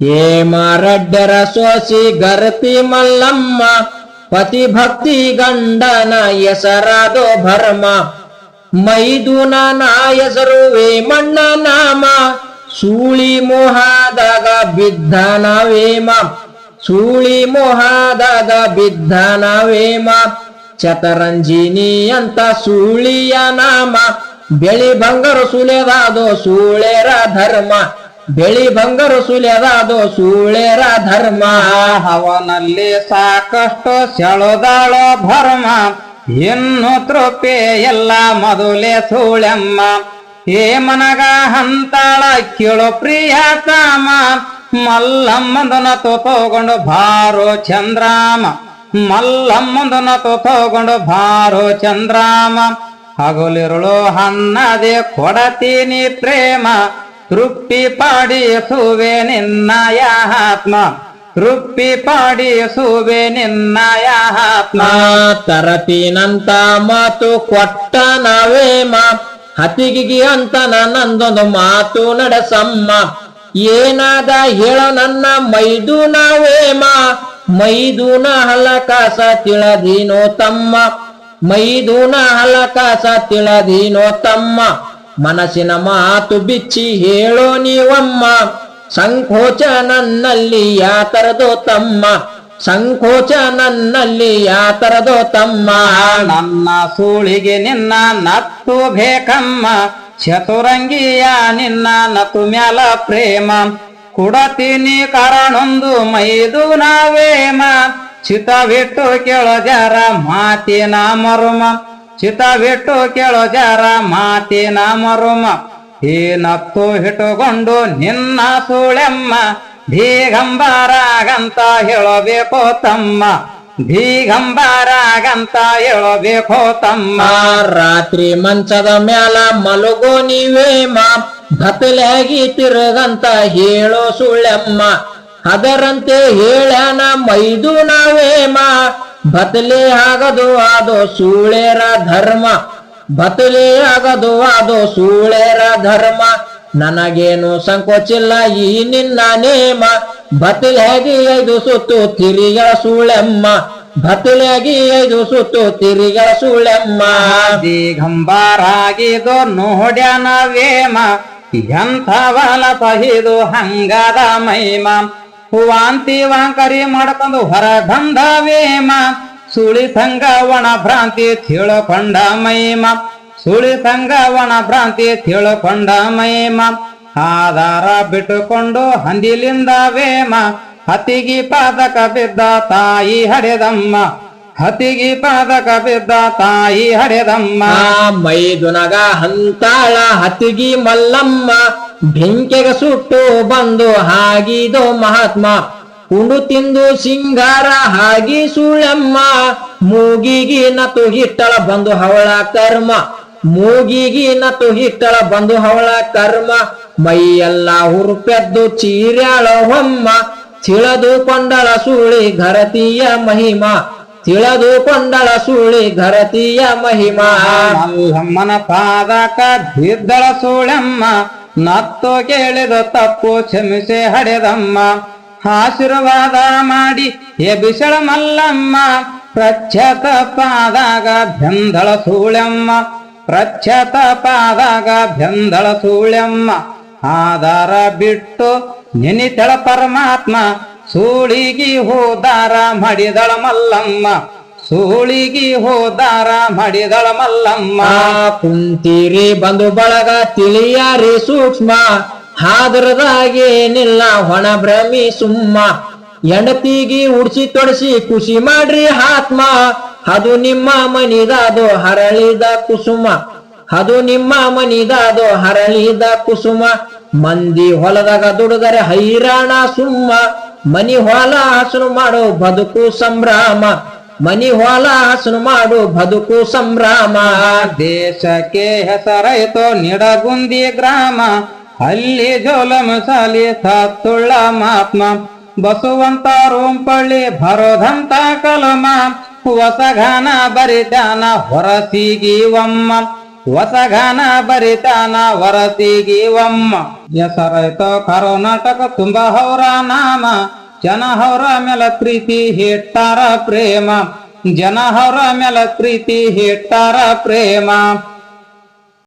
ಹೇಮರಡ್ಡರ ಸೋಸಿ ಗರ್ಪಿ ಮಲ್ಲಮ್ಮ, ಪತಿ ಭಕ್ತಿ ಗಂಡನ ಹೆಸರಾದೋ ಭರ್ಮ. ಮೈದುನ ನಾ ಹೆಸರು ವೇಮಣ್ಣ ನಾಮ, ಸೂಳಿ ಮೋಹದಾಗ ಬಿದ್ದನ ವೇಮ ಸೂಳಿ ಮೋಹದಾಗ ಬಿದ್ದನ ವೇಮ ಚತರಂಜಿನಿ ಅಂತ ಸೂಳಿಯ ನಾಮ, ಬೆಳಿ ಬಂಗಾರ ಸುಲೆದಾದೋ ಸೂಳೆರ ಧರ್ಮ. ಬೆಳಿ ಬಂಗ ಸುಲಿಯದ ಅದು ಸೂಳೆರ ಧರ್ಮ. ಅವನಲ್ಲಿ ಸಾಕಷ್ಟು ಸೆಳದಾಳ ಭರ್ಮ ಇನ್ನು ತೃಪ್ತಿ ಎಲ್ಲ ಮೊದಲೇ ಸೂಳೆಮ್ಮ ಹೇಮನಗ ಹಂತಾಳ ಕೇಳು ಪ್ರಿಯ ಕಾಮ. ಮಲ್ಲಮ್ಮಂದನ ತೋಕೊಂಡು ಭಾರೋ ಚಂದ್ರಾಮ. ಮಲ್ಲಮ್ಮಂದನ ತೋಕೊಂಡು ಭಾರೋ ಚಂದ್ರಾಮ. ಹಗಲಿರುಳು ಹನ್ನದೆ ಕೊಡತೀನಿ ಪ್ರೇಮ. ತೃಪ್ತಿ ಪಾಡಿಸುವೆ ನಿನ್ನಯ ಆತ್ಮ ತೃಪ್ತಿ ಪಾಡಿಸುವೆ ನಿನ್ನಯ ಆತ್ಮ ನಾ ತರತೀನಂತ ಮಾತು ಕೊಟ್ಟ ನಾವೇಮ. ಹತಿಗಿಗಿ ಅಂತ ನಂದೊಂದು ಮಾತು ನಡೆಸಮ್ಮ. ಏನಾದ ಹೇಳ ನನ್ನ ಮೈದುನ ವೇಮ ಮೈದೂನ ಹಲಕಾಸ ತಿಳದೀನೋ ತಮ್ಮ. ಮೈದೂನ ಹಲಕಾಸ ತಿಳದೀನೋ ತಮ್ಮ. ಮನಸ್ಸಿನ ಮಾತು ಬಿಚ್ಚಿ ಹೇಳೋ ನೀವಮ್ಮ. ಸಂಕೋಚ ನನ್ನಲ್ಲಿ ಯಾತರದೋ ತಮ್ಮ. ಸಂಕೋಚ ನನ್ನಲ್ಲಿ ಯಾತರದೋ ತಮ್ಮ. ನನ್ನ ಸೂಳಿಗೆ ನಿನ್ನ ನತ್ತು ಬೇಕಮ್ಮ. ಚತುರಂಗಿಯ ನಿನ್ನ ನತು ಮ್ಯಾಲ ಪ್ರೇಮ. ಕುಡತೀನಿ ಕಾರಣೊಂದು ಮೈದು ನಾವೇಮ. ಚಿತವಿಟ್ಟು ಕೇಳೋ ಜರ ಮಾತಿನ ಮರುಮ. ಚಿತವಿಟ್ಟು ಕೇಳೋ ಜರ ಮಾತಿನ ಮರುಮ. ಈ ನತ್ತು ಹಿಟ್ಟುಕೊಂಡು ನಿನ್ನ ಸುಳೆಮ್ಮ. ಭೀಗಂಬರಾಗಂತ ಹೇಳಬೇಕು ತಮ್ಮ. ಭೀಗಂಬರಾಗಂತ ಹೇಳಬೇಕು ತಮ್ಮ. ರಾತ್ರಿ ಮಂಚದ ಮ್ಯಾಲ ಮಲಗೋ ನೀವೇಮ ಬತಲಾಗಿ ತಿರುಗಂತ ಹೇಳೋ ಸುಳ್ಳೆಮ್ಮ ಅದರಂತೆ ಹೇಳ್ಯಾನ ಮೈದು ನಾವೇಮ ಬದಲೆ ಆಗದು ಅದು ಸೂಳೆರ ಧರ್ಮ. ಬದಲೆ ಆಗದು ಅದು ಸೂಳೆರ ಧರ್ಮ. ನನಗೇನು ಸಂಕೋಚಿಲ್ಲ ಈ ನಿನ್ನ ನೇಮ. ಬದಲಾಗಿ ಐದು ಸುತ್ತು ತಿರಿಗಳ ಸೂಳೆಮ್ಮ. ಬದಲಾಗಿ ಐದು ಸುತ್ತು ತಿರಿಗಳ ಸುಳೆಮ್ಮ. ದಿಗಂಬರಾಗಿದು ನೋಡ್ಯಾನ ವೇಮ. ಎಂಥವಲ ಸಹಿದು ಹಂಗದ ಮೈಮ ವಾಂತಿ ವಾಂಕರಿ ಮಾಡ್ಕೊಂಡು ಹೊರ ಬಂದ ವೇಮ ಸುಳಿ ತಂಗ ಒಣ ಭ್ರಾಂತಿ ತಿಳ್ಕೊಂಡ ಮೈಮ ಸುಳಿ ತಂಗ ಒಣ ಭ್ರಾಂತಿ ತಿಳ್ಕೊಂಡ ಮೈಮ ಆಧಾರ ಬಿಟ್ಟುಕೊಂಡು ಹಂದಿಲಿಂದ ವೇಮ, ಹತಿಗಿ ಪಾದಕ ಬಿದ್ದ ತಾಯಿ ಹಡೆದಮ್ಮ, ಹತಿಗಿ ಪಾದಕ ಬಿದ್ದ ತಾಯಿ ಹಡೆದಮ್ಮ. ಮೈದುನಗ ಹಂತಾಳ ಹತಿಗಿ ಮಲ್ಲಮ್ಮ ಬೆಂಕೆಗ ಸುಟ್ಟು ಬಂದು ಹಾಗಿದೋ ಮಹಾತ್ಮ. ಉಂಡು ತಿಂದು ಸಿಂಗಾರ ಹಾಗಿ ಸುಳೆಮ್ಮ. ಮೂಗಿಗಿ ನತು ಹಿಟ್ಟಳ ಬಂದು ಹವಳ ಕರ್ಮ. ಮೂಗಿಗಿ ನತು ಹಿಟ್ಟಳ ಬಂದು ಹವಳ ಕರ್ಮ. ಮೈಯೆಲ್ಲ ಹುರುಪೆದ್ದು ಚೀರ್ಯಾಳ ಹೊಮ್ಮ. ತಿಳದು ಕೊಂಡಳ ಸುಳಿ ಘರತಿಯ ಮಹಿಮಾ. ತಿಳದು ಕೊಂಡಳ ಸುಳಿ ಘರತಿಯ ಮಹಿಮಾ. ಹಮ್ಮನ ಪಾದಕ ಬಿದ್ದಳ ಸೂಳೆಮ್ಮ. ನತ್ತು ಕೇಳಿದ ತಪ್ಪು ಕ್ಷಮಿಸಿ ಹಡೆದಮ್ಮ. ಆಶೀರ್ವಾದ ಮಾಡಿ ಎಬಿಸಳ ಮಲ್ಲಮ್ಮ. ಪ್ರಚ್ಛತ ಪಾದಾಗ ಬೆಂದಳ ಸೂಳೆಮ್ಮ ಪ್ರಚ್ಛತ ಪಾದಾಗ ಬೆಂದಳ ಸೂಳೆಮ್ಮ ಆಧಾರ ಬಿಟ್ಟು ನೆನಿತಳ ಪರಮಾತ್ಮ. ಸೂಳಿಗಿ ಹೋದಾರ ಮಡಿದಳ ಮಲ್ಲಮ್ಮ. ಸೂಳಿಗಿ ಹೋದಾರ ಮಡಿದಳ ಮಲ್ಲಮ್ಮ. ಕುಂತೀರಿ ಬಂದು ಬಳಗ ತಿಳಿಯಾರಿ ಸೂಕ್ಷ್ಮ ಹಾದ್ರದಾಗೇನಿಲ್ಲ ಹೊಣ ಭ್ರಮಿ ಸುಮ್ಮ. ಹೆಂಡತಿಗಿ ಉಡ್ಸಿ ತೊಡಸಿ ಖುಷಿ ಮಾಡ್ರಿ ಆತ್ಮ, ಅದು ನಿಮ್ಮ ಮನಿದಾದು ಹರಳಿದ ಕುಸುಮ. ಅದು ನಿಮ್ಮ ಮನಿದಾದು ಹರಳಿದ ಕುಸುಮ. ಮಂದಿ ಹೊಲದಾಗ ದುಡಿದರೆ ಹೈರಾಣ ಸುಮ್ಮ. ಮನಿ ಹೊಲ ಹಸನು ಮಾಡೋ ಬದುಕು ಸಂಭ್ರಮ. ಮನಿ ಹೊಲ ಹಸನು ಮಾಡು, ಬದುಕು ಸಂಭ್ರಮ. ದೇಶಕ್ಕೆ ಹೆಸರಾಯ್ತು, ನಿಡಗುಂದಿ ಗ್ರಾಮ. ಅಲ್ಲಿ ಜೋಲಮಸಾಲಿ ಸತ್ತುಳ್ಳ ಮಹಾತ್ಮ. ಬಸುವಂತ ರೋಂಪಳ್ಳಿ ಬರೋದಂತ ಕಲಮ. ಹೊಸಗಾನ ಬರಿತಾನ ಹೊರಸಿಗಿವಮ್ಮ. ಹೊಸಗಾನ ಬರಿತಾನ ಹೊರಸಿಗಿವಮ್ಮ. ಹೆಸರಾಯ್ತು ಕರ್ನಾಟಕ ತುಂಬ ಹೌರ ನಾಮ. ಜನ ಹೌರ ಮೇಲೆ ಪ್ರೀತಿ ಹಿಟ್ಟಾರ ಪ್ರೇಮ ಜನ ಹೌರ ಮೇಲೆ ಪ್ರೀತಿ ಹಿಟ್ಟಾರ ಪ್ರೇಮ